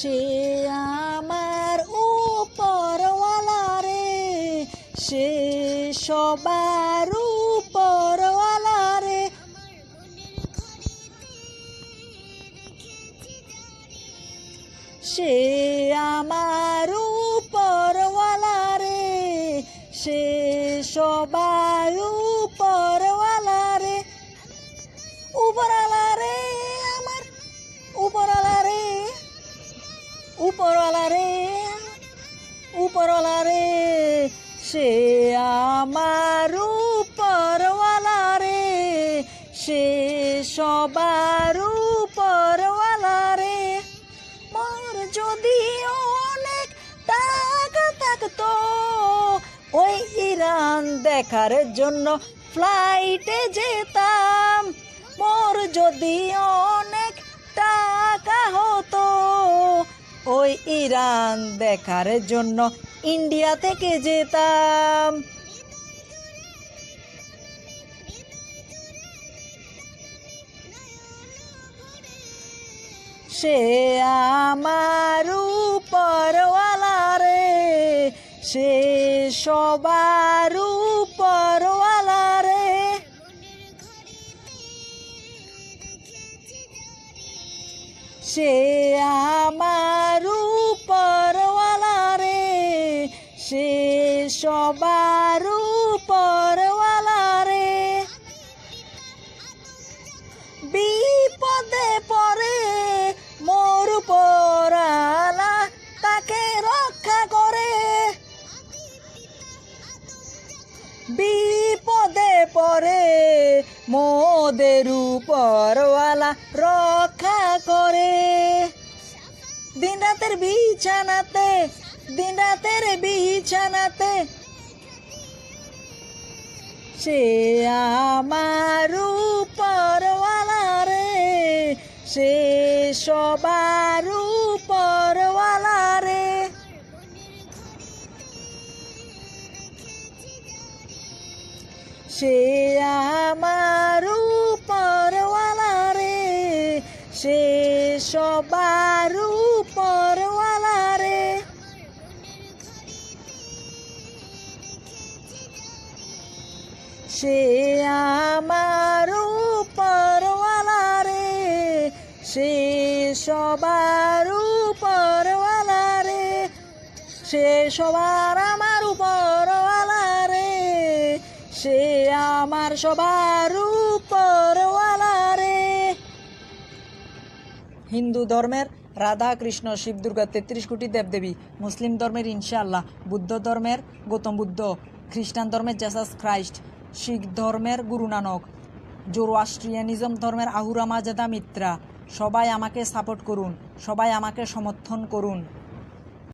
সে আমার উপরওয়ালা রে। সে সবার উপরওয়ালা রে। সে আমার উপরওয়ালা রে। সে সবার উপরওয়ালা রে। উপরওয়ালা উপরওয়ালা রে সে আমার উপরওয়ালা রে সে সবার উপরওয়ালা রে মোর যদি অনেক টাকা থাকতো, ওই ইরান দেখার জন্য ফ্লাইটে যেতাম। মোর যদি অনেক ইরান দেখার জন্য ইন্ডিয়া থেকে যেতাম। সে আমার উপরওয়ালা রে সে সবার উপরওয়ালা রে সে বিপদে পড়ে, মোদের উপরওয়ালা রক্ষা করে। দিন রাতের বিছানাতে দিন রাতের বিছানাতে, সে আমার উপরওয়ালা রে, সে সবার সে আমার উপরওয়ালা রে, সে সবার উপরওয়ালা রে। সে আমার উপরওয়ালা রে, সে সবার উপরওয়ালা রে, সে সবার আমার সে আমার সবার উপরওয়ালা রে। হিন্দু ধর্মের রাধা কৃষ্ণ শিব দুর্গা তেত্রিশ কোটি দেবদেবী, মুসলিম ধর্মের ইনশাআল্লাহ, বুদ্ধ ধর্মের গৌতম বুদ্ধ, খ্রিস্টান ধর্মের জেসাস খ্রাইস্ট শিখ ধর্মের গুরু নানক, জোরোয়াস্ট্রিয়ানিজম ধর্মের আহুরা মাজাদা মিত্রা। সবাই আমাকে সাপোর্ট করুন, সবাই আমাকে সমর্থন করুন।